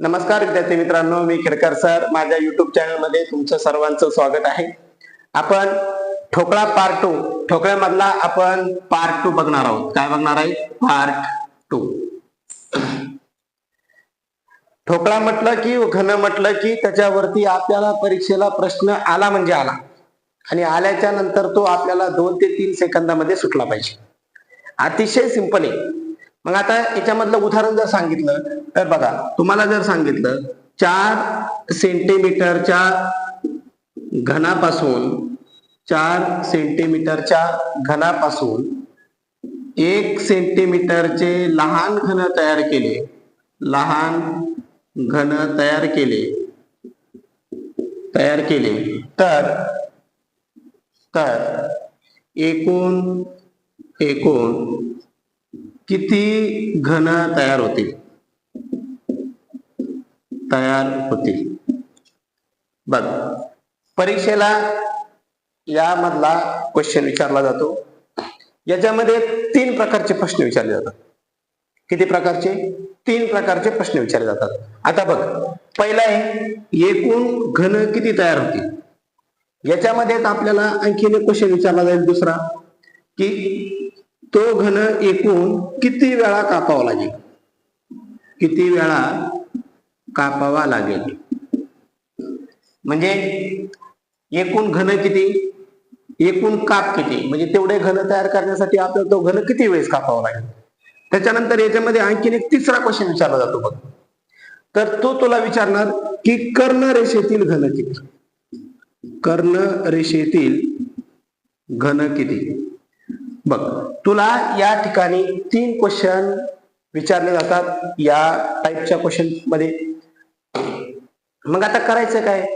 नमस्कार विद्यार्थी मित्रांनो मी खेडकर सर. माझ्या युट्यूब चॅनलमध्ये तुमचं सर्वांचं स्वागत आहे. आपण ठोकळा पार्ट टू ठोकळ्यामधला आपण पार्ट टू बघणार आहोत. काय बघणार आहे? पार्ट टू ठोकळा म्हटलं की घन म्हटलं की त्याच्यावरती आपल्याला परीक्षेला प्रश्न आला म्हणजे आला. आणि आल्याच्यानंतर तो आपल्याला दोन ते तीन सेकंदामध्ये सुटला पाहिजे. अतिशय सिंपल आहे. मग आता याच्यामधलं उदाहरण जर सांगितलं तर बघा तुम्हाला जर सांगितलं चार सेंटीमीटरच्या घनापासून चार सेंटीमीटरच्या घनापासून एक सेंटीमीटरचे लहान घन तयार केले लहान घन तयार केले तयार केले तर तर एकूण एकूण किती घन तयार होतील? तयार होतील. बघ परीक्षेला यामधला क्वेश्चन विचारला जातो. याच्यामध्ये तीन प्रकारचे प्रश्न विचारले जातात. किती प्रकारचे? तीन प्रकारचे प्रश्न विचारले जातात. आता बघ पहिला आहे एकूण घन किती तयार होतील? याच्यामध्ये आपल्याला आणखीन एक क्वेश्चन विचारला जाईल दुसरा की तो घन एकूण किती वेळा कापावा लागेल? किती वेळा कापावा लागेल? म्हणजे एकूण घन किती? एकूण काप किती? म्हणजे तेवढे घन तयार करण्यासाठी आपल्याला तो घन किती वेळेस कापावा लागेल? त्याच्यानंतर याच्यामध्ये आणखीन एक तिसरा क्वेश्चन विचारला जातो बघ. तर तो तुला विचारणार की कर्ण रेषेतील घन किती? कर्ण रेषेतील घन किती? बघ तुला या ठिकाणी तीन क्वेश्चन विचारले जातात या टाईपच्या क्वेश्चनमध्ये. मग आता करायचं काय?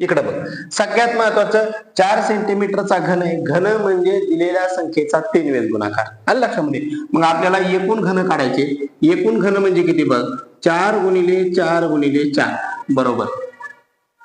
इकडं बघ. सगळ्यात महत्वाचं चार सेंटीमीटरचा घन आहे. घन म्हणजे दिलेल्या संख्येचा तीन वेळेस गुणाकार. आलं लक्षामध्ये म्हणजे? मग आपल्याला एकूण घन काढायचे. एकूण घन म्हणजे किती बघ? चार गुणिले चार गुणिले चार. बरोबर.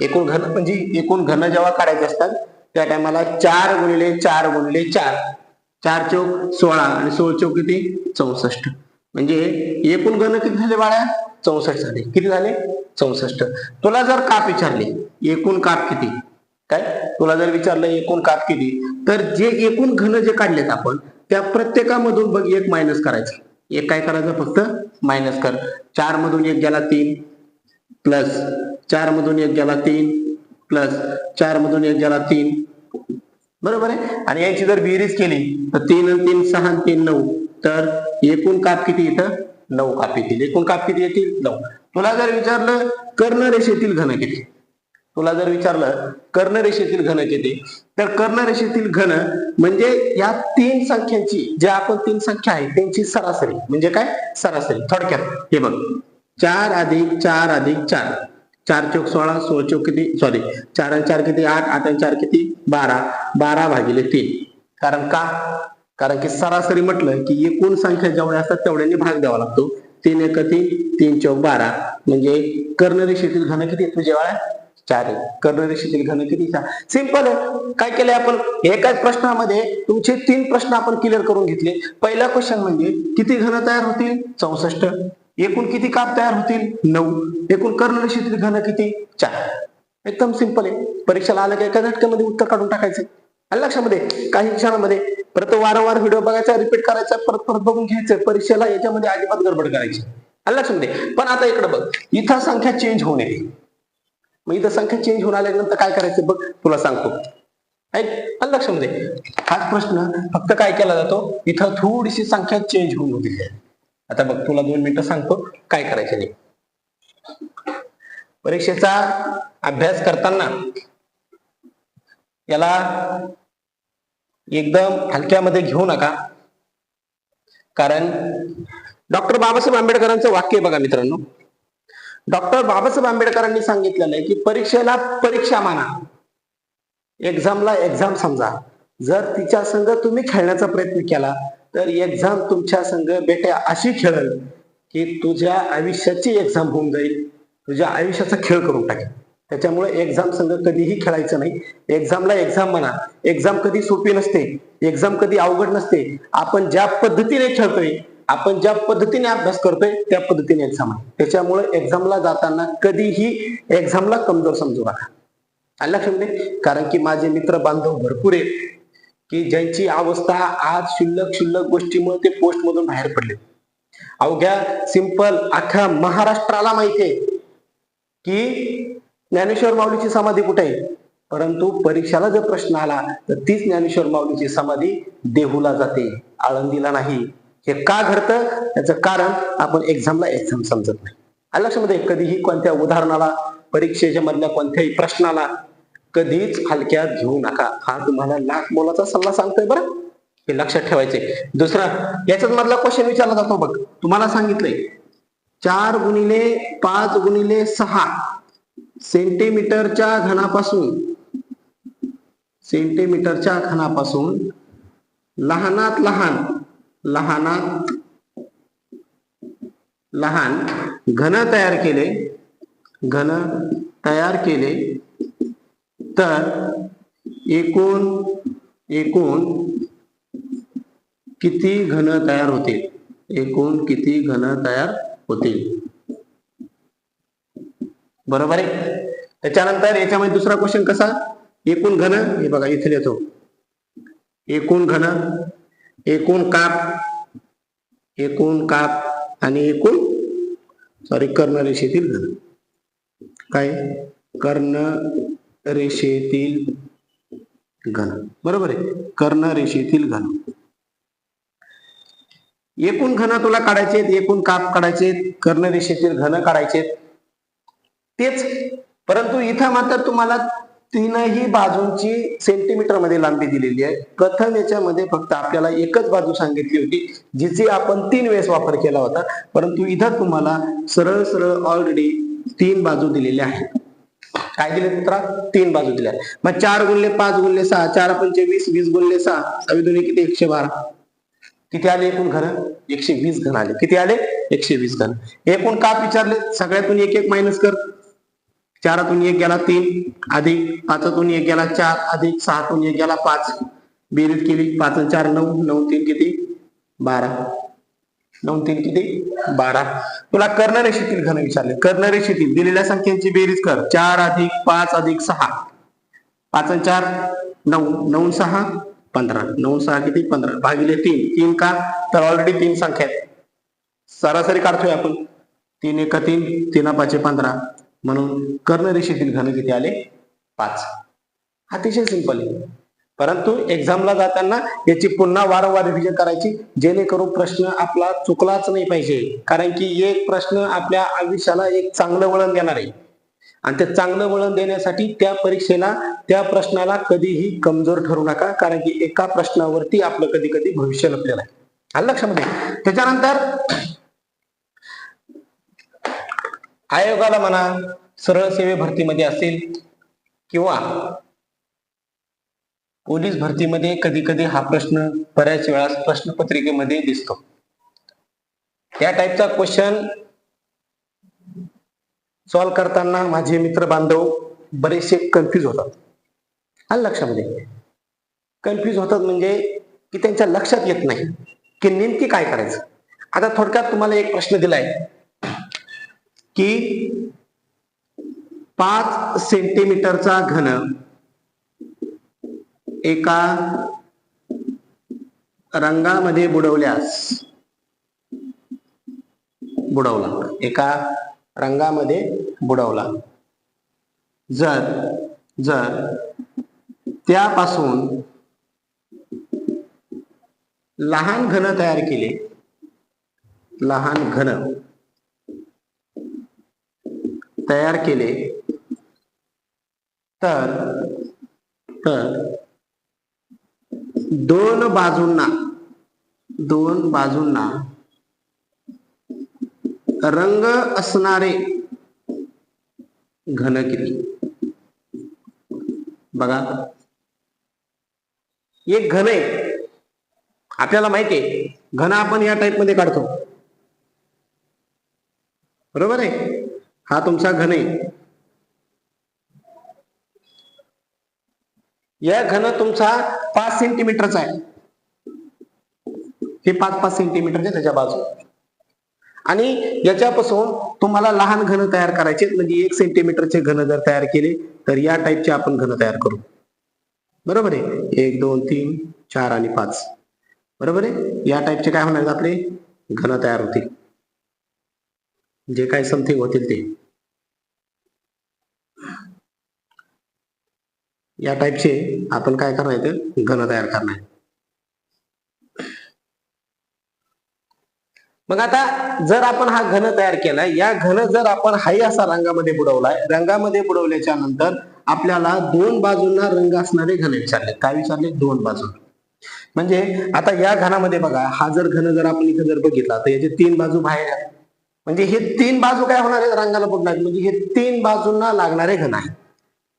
एकूण घन म्हणजे एकूण घन जेव्हा काढायचे असतात त्या टायमाला चार गुणिले चार गुणिले चार. चार चौक सोळा आणि सोळ चौक किती? चौसष्ट. म्हणजे एकूण घन किती झाले बाळा चौसष्ट झाले. किती झाले? चौसष्ट. तुला जर काप विचारले एकूण काप किती? काय? तुला जर विचारलं एकूण काप किती? तर जे एकूण घन जे काढलेत आपण त्या प्रत्येकामधून बघ एक मायनस करायचं. एक काय करायचं? फक्त मायनस कर. चार मधून एक गेला तीन. प्लस चार मधून एक गेला तीन. प्लस चार मधून एक गेला तीन. बरोबर आहे? आणि याची जर बेरीज केली तर तीन आणि तीन सहा आणि तीन नऊ. तर एकूण काप किती येतं? नऊ काप येतील. एकूण काप किती येतील? नऊ. तुला जर विचारलं कर्ण रेषेतील घन किती? तुला जर विचारलं कर्ण रेषेतील घन किती? तर कर्ण रेषेतील घन म्हणजे या तीन संख्यांची जे आपण तीन संख्या आहे त्यांची सरासरी. म्हणजे काय? सरासरी. थोडक्यात. हे बघ. चार अधिक चार अधिक चार. चार चौक सोळा सोळा चौक किती? सॉरी चार आणि चार किती? आठ आठ आणि चार किती? बारा. बारा भागिले तीन. कारण का? कारण की सरासरी म्हटलं की एकूण संख्या जेवढ्या असतात तेवढ्यांनी भाग द्यावा लागतो. तीन एक तीन तीन चौक बारा. म्हणजे कर्णरेषेतील घन किती तुझ्या वेळा चार आहे कर्णरेषेतील घन किती? चार सिंपल आहे. काय केलंय आपण? एकाच प्रश्नामध्ये तुमचे तीन प्रश्न आपण क्लिअर करून घेतले. पहिला क्वेश्चन म्हणजे किती घन तयार होतील? चौसष्ट. एकूण किती काप तयार होतील? नऊ. एकूण कर्णरेषेतील घन किती? चार. एकदम सिंपल आहे. परीक्षेला आलं की एका झटक्यामध्ये उत्तर काढून टाकायचं. आणि लक्षामध्ये काही क्षणामध्ये. परत वारंवार व्हिडिओ बघायचा रिपीट करायचा परत परत बघून घ्यायचं. परीक्षेला याच्यामध्ये अजिबात गडबड करायची. आणि लक्षामध्ये पण आता इकडे बघ. इथं संख्या चेंज होऊन येते मग इथं संख्या चेंज होऊन आल्यानंतर काय करायचं बघ? तुला सांगतो. ऐक. आलं लक्षामध्ये हाच प्रश्न फक्त काय केला जातो? इथं थोडीशी संख्या चेंज होऊन होती. आता बघ तुला दोन मिनिटं सांगतो काय करायचं नाही परीक्षेचा अभ्यास करताना याला एकदम हलक्यामध्ये घेऊ नका. कारण डॉक्टर बाबासाहेब आंबेडकरांचं वाक्य बघा मित्रांनो. डॉक्टर बाबासाहेब आंबेडकरांनी सांगितलेलं आहे की परीक्षेला परीक्षा माना. एक्झामला एक्झाम समजा. जर तिच्या संघ तुम्ही खेळण्याचा प्रयत्न केला तर एक्झाम तुमच्या संघ बेट्या अशी खेळल की तुझ्या आयुष्याची एक्झाम होऊन जाईल. तुझ्या आयुष्याचा खेळ करून टाकेल. त्याच्यामुळे एक्झाम संघ कधीही खेळायचं नाही. एक्झामला एक्झाम म्हणा. एक्झाम कधी सोपी नसते. एक्झाम कधी अवघड नसते. आपण ज्या पद्धतीने खेळतोय आपण ज्या पद्धतीने अभ्यास करतोय त्या पद्धतीने एक्झाम आहे. त्याच्यामुळे एक्झामला जाताना कधीही एक्झामला कमजोर समजू नका. आलं कारण की माझे मित्र बांधव भरपूर आहेत. की ज्यांची अवस्था आज शुल्लक शुल्लक गोष्टीमुळे ते पोस्ट मधून बाहेर पडले. अवघ्या सिंपल अख्ख्या महाराष्ट्राला माहिती आहे की ज्ञानेश्वर माऊलीची समाधी कुठे आहे? परंतु परीक्षाला जर प्रश्न आला तर तीच ज्ञानेश्वर माऊलीची समाधी देहूला जाते आळंदीला नाही. हे का घडतं? याचं कारण आपण एक्झामला एक्झाम समजत नाही. लक्षामध्ये? कधीही कोणत्या उदाहरणाला परीक्षेच्या मधल्या कोणत्याही प्रश्नाला कधीच हलक्यात घेऊ नका. हा तुम्हाला लाख मोलाचा सल्ला सांगतोय बरं? हे लक्षात ठेवायचे दुसरा याच्यात मधला क्वेश्चन विचारला जातो बघ. तुम्हाला सांगितलंय चार गुणिले पाच गुणिले सहा सेंटीमीटरच्या घनापासून सेंटीमीटरच्या घनापासून लहानात लहान लहानात लहान घन तयार केले घन तयार केले तर एकूण एकूण किती घन तयार होतील? एकूण किती घन तयार होतील? बरोबर आहे? त्याच्यानंतर याच्यामध्ये दुसरा क्वेश्चन कसा? एकूण घन हे बघा इथे लिहितो. एकूण घन एकूण काप एकूण काप आणि एकूण सॉरी कर्ण रेषेतील घन. काय? कर्ण रेषेतील घन. बरोबर आहे? कर्ण रेषेतील घन. एकूण घन तुला काढायचे एकूण काप काढायचे कर्ण रेषेतील घन काढायचे तेच. परंतु इथं मात्र तुम्हाला तीनही बाजूंची सेंटीमीटरमध्ये लांबी दिलेली आहे. प्रथम याच्यामध्ये फक्त आपल्याला एकच बाजू सांगितली होती जिची आपण तीन वेळेस वापर केला होता. परंतु इथं तुम्हाला सरळ सरळ ऑलरेडी तीन बाजू दिलेल्या आहेत. काय दिले पुत्रा तीन बाजू दिल्या. मग चार गुणले पाच गुणले सहा चार पंचे वीस वीस गुणले सहा. सव्वी दोन्ही किती? एकशे बारा. किती आले एकूण घन? एकशे वीस घन आले. किती आले? एकशे वीस घन. एकूण का विचारले सगळ्यातून एक एक मायनस कर. चारातून एक गेला तीन अधिक पाचातून एक गेला चार अधिक सहातून एक गेला पाच. बेरीज केली पाच चार नऊ नऊ तीन किती? बारा. नऊ तीन किती? बारा. तुला कर्णरेषेतील घन विचारले. कर्णरेषेतील दिलेल्या संख्यांची बेरीज कर. चार अधिक पाच अधिक सहा. पाच आणि चार नऊ. नऊ सहा पंधरा. नऊ सहा किती? पंधरा. भागिले तीन. तीन का? तर ऑलरेडी तीन संख्या आहेत. सरासरी काढतोय आपण. तीन एक तीन तीन पाचशे पंधरा. म्हणून कर्णरेषेतील घन किती आले? पाच. अतिशय सिंपल आहे. परंतु एक्झामला जाताना याची पुन्हा वारंवार रिव्हिजन करायची जेणेकरून प्रश्न आपला चुकलाच नाही पाहिजे. कारण की एक प्रश्न आपल्या आयुष्याला एक चांगलं वळण देणार आहे. आणि ते चांगलं वळण देण्यासाठी त्या परीक्षेला त्या प्रश्नाला कधीही कमजोर ठरू नका. कारण की एका प्रश्नावरती आपलं कधी कधी भविष्य लपलेलं आहे. आलं लक्षामध्ये? त्याच्यानंतर आयोगाला म्हणा सरळ सेवे भरतीमध्ये असेल किंवा पोलीस भरतीमध्ये कधी कधी हा प्रश्न बऱ्याच वेळा प्रश्नपत्रिकेमध्ये दिसतो. या टाईपचा क्वेश्चन सॉल्व करताना माझे मित्र बांधव बरेचसे कन्फ्युज होतात. आलं लक्षामध्ये कन्फ्युज होतात म्हणजे की त्यांच्या लक्षात येत नाही की नेमकी काय करायचं. आता थोडक्यात तुम्हाला एक प्रश्न दिलाय की पाच सेंटीमीटरचा घन एका रंगामध्ये बुडवल्यास बुडवला. एका रंगामध्ये बुडवला. जर जर त्यापासून लहान घन तयार केले लहान घन तयार केले तर तर दोन बाजूंना दोन बाजूंना रंग असणारे घन किती बघा. एक घन आहे. आपल्याला माहिती आहे घन आपण या टाईपमध्ये काढतो. बरोबर आहे? हा तुमचा घन आहे. या घन तुमचा पाच सेंटीमीटरचा आहे. हे पाच पाच सेंटीमीटरचे त्याच्या बाजू आणि याच्यापासून तुम्हाला लहान घन तयार करायचे म्हणजे एक सेंटीमीटरचे घन जर तयार केले तर या टाईपचे आपण घन तयार करू. बरोबर आहे? एक दोन तीन चार आणि पाच. बरोबर आहे? या टाईपचे काय होणार आपले? घन तयार होतील. जे काय समथिंग होतील ते. या टाईपचे आपण काय करणार घन तयार करणार. मग आता जर आपण हा घन तयार केलाय या घन जर आपण हाई असा रंगामध्ये बुडवलाय रंगामध्ये बुडवल्याच्या नंतर आपल्याला दोन बाजूंना रंग असणारे घन विचारले. काय विचारले? दोन बाजू. म्हणजे आता या घनामध्ये बघा हा जर घन जर आपण इथे जर बघितला तर याचे तीन बाजू बाहेर म्हणजे हे तीन बाजू काय होणार आहेत? रंगाला बुडणार म्हणजे हे तीन बाजूंना लागणारे घन आहे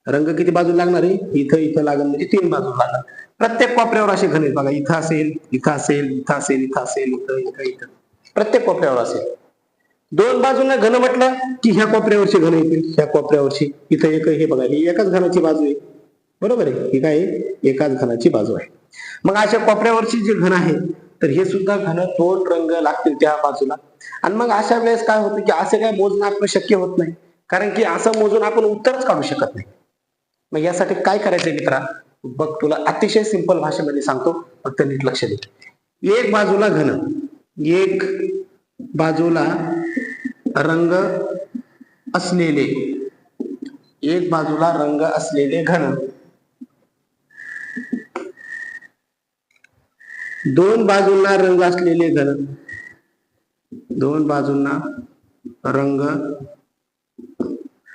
रंग किती बाजू लागणार आहे? इथं इथं लागण म्हणजे तीन बाजू लागणार. प्रत्येक कोपऱ्यावर असे घन आहेत बघा. इथं असेल इथं असेल इथं असेल इथं असेल इथं इथं इथं. प्रत्येक कोपऱ्यावर असेल. दोन बाजूंना घन म्हटलं की ह्या कोपऱ्यावरची घन येतील. ह्या कोपऱ्यावरची. इथं एक हे बघा. ही एकाच घनाची बाजू आहे. बरोबर आहे? ही काय एकाच घनाची बाजू आहे. मग अशा कोपऱ्यावरची जे घन आहे तर हे सुद्धा घन दोन रंग लागतील त्या बाजूला. आणि मग अशा वेळेस काय होतं की असे काय मोजणं आपलं शक्य होत नाही. कारण की असं मोजून आपण उत्तरच काढू शकत नाही. मग यासाठी काय करायचंय मित्रा? बघ तुला अतिशय सिंपल भाषेमध्ये सांगतो फक्त नीट लक्ष दे. एक बाजूला घन एक बाजूला रंग असलेले एक बाजूला रंग असलेले घन. दोन बाजूंना रंग असलेले घन. दोन बाजूंना रंग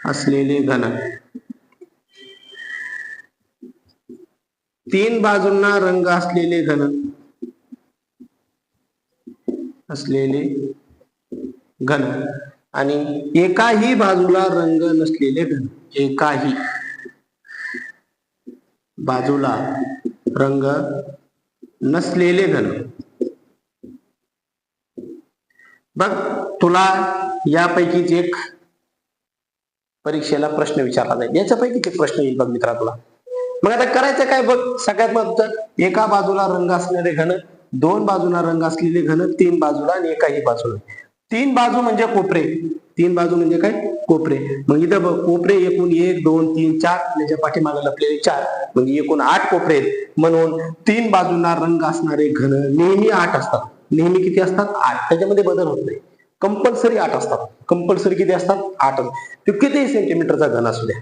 असलेले घन. तीन बाजूंना रंग असलेले घन. असलेले घन. आणि एकाही बाजूला रंग नसलेले घन. एकाही बाजूला रंग नसलेले घन. बघ तुला यापैकीच एक परीक्षेला प्रश्न विचारला जाईल. याच्यापैकी एक प्रश्न येईल बघ मित्रा तुला. मग आता करायचं काय बघ सगळ्यात महत्वाचं एका बाजूला रंग असणारे घन दोन बाजूला रंग असलेले घन तीन बाजूला आणि एकाही बाजूला. तीन बाजू म्हणजे कोपरे. तीन बाजू म्हणजे काय? कोपरे. मग इथं बघ कोपरे एकूण एक दोन तीन चार त्याच्या पाठीमागे लपलेले चार म्हणजे एकूण आठ कोपरे आहेत. म्हणून तीन बाजूंना रंग असणारे घन नेहमी आठ असतात. नेहमी किती असतात? आठ. त्याच्यामध्ये बदल होत नाही. कंपल्सरी आठ असतात. कंपल्सरी किती असतात? आठ. ते कितीही सेंटीमीटरचा घन असू द्या.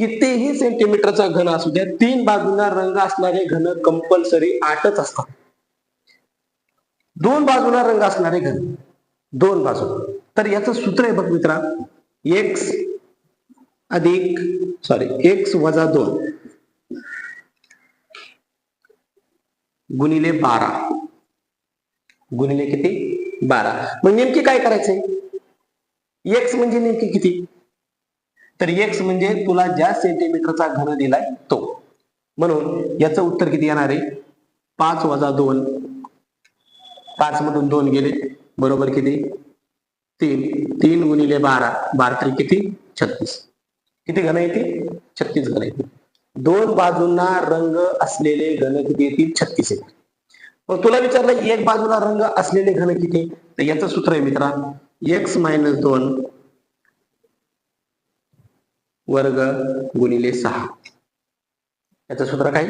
कितीही सेंटीमीटरचा घन असू द्या तीन बाजूंना रंग असणारे घन कंपल्सरी आठच असतात. दोन बाजूला रंग असणारे घन दोन बाजू. तर याचं सूत्र आहे बघ मित्रा एक्स अधिक सॉरी एक्स वजा दोन गुणिले बारा. गुणिले किती? बारा. मग नेमकी काय करायचंय? एक्स म्हणजे नेमकी किती? तर एक्स म्हणजे तुला ज्या सेंटीमीटरचा घन दिलाय तो. म्हणून याचं उत्तर किती येणार आहे? पाच वजा दोन. पाच मधून दोन गेले. बरोबर किती? तीन. तीन गुणिले बारा. बारा तरी किती? छत्तीस. किती घन येते छत्तीस घन येते दोन बाजूंना रंग असलेले घन किती येतील? छत्तीस येतील. मग तुला विचारलं एक बाजूला रंग असलेले घन किती? तर याचं सूत्र आहे मित्रा एक्स मायनस दोन वर्ग गुणिले सहा. याचं सूत्र काय?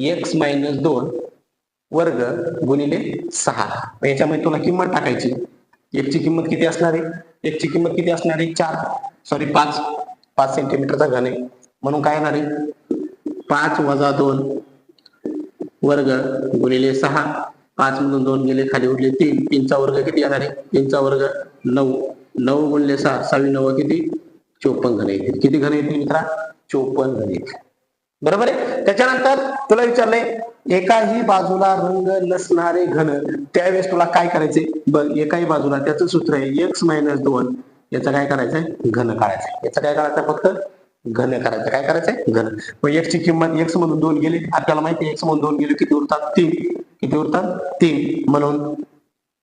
एक्स मायनस दोन वर्ग गुणिले सहा. याच्यामध्ये तुला किंमत टाकायची. एकची किंमत किती असणार आहे? एकची किंमत किती असणार आहे? चार. सॉरी पाच. पाच सेंटीमीटरचा घन आहे. म्हणून काय येणार आहे? पाच वजा दोन वर्ग गुणिले सहा. पाच मधून दोन गेले खाली उरले तीन. तीनचा वर्ग किती येणार आहे? तीनचा वर्ग नऊ. नऊ गुणिले सहा. सहावी नऊ किती? चोपन्न घन येतील. किती घन येतील मित्रा? चोपन्न घन येतील. बरोबर आहे? त्याच्यानंतर तुला विचारलंय एकाही बाजूला रंग नसणारे घन त्यावेळेस तुला काय करायचे बघ एकाही बाजूला त्याचं सूत्र आहे एक्स मायनस दोन. याचं काय करायचंय? घन काढायचंय. याचं काय करायचं फक्त? घन करायचं काय करायचंय? घन. मग x ची किंमत एक्स मधून दोन गेली. आपल्याला माहिती एक्स मधून दोन गेले. किती उरतात? तीन. किती उरतात? तीन. म्हणून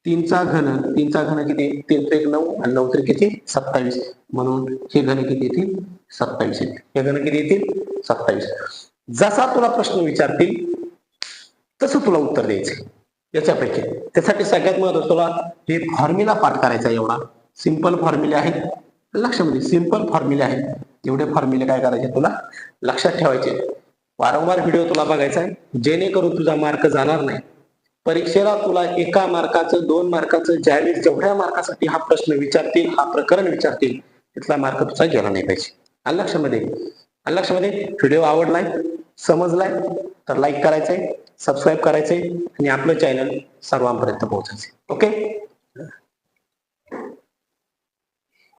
तीनचा घन तीनचा घन किती? तीन तर एक नऊ आणि नऊ तर किती? सत्तावीस. म्हणून हे घन किती येतील? सत्तावीस येतील. हे घन किती येतील? सत्तावीस. जसा तुला प्रश्न विचारतील तसं तुला उत्तर द्यायचं. याच्यापैकी. त्यासाठी सगळ्यात महत्वाचं तुला हे फॉर्म्युला पाठ करायचा एवढा. सिंपल फॉर्म्युले आहेत. लक्षामध्ये सिंपल फॉर्म्युले आहेत. एवढे फॉर्म्युले काय करायचे तुला? लक्षात ठेवायचे. वारंवार व्हिडिओ तुला बघायचा आहे. जेणेकरून तुझा मार्क जाणार नाही. परीक्षेला तुला एका मार्काचं दोन मार्काचं ज्यावेळेस जेवढ्या मार्कासाठी हा प्रश्न विचारतील हा प्रकरण विचारतील तिथला मार्क तुझा गेला नाही पाहिजे. आलं लक्षामध्ये आलं लक्षामध्ये व्हिडिओ आवडलाय समजलाय तर लाईक करायचंय सबस्क्राईब करायचंय आणि आपलं चॅनल सर्वांपर्यंत पोहोचायचं ओके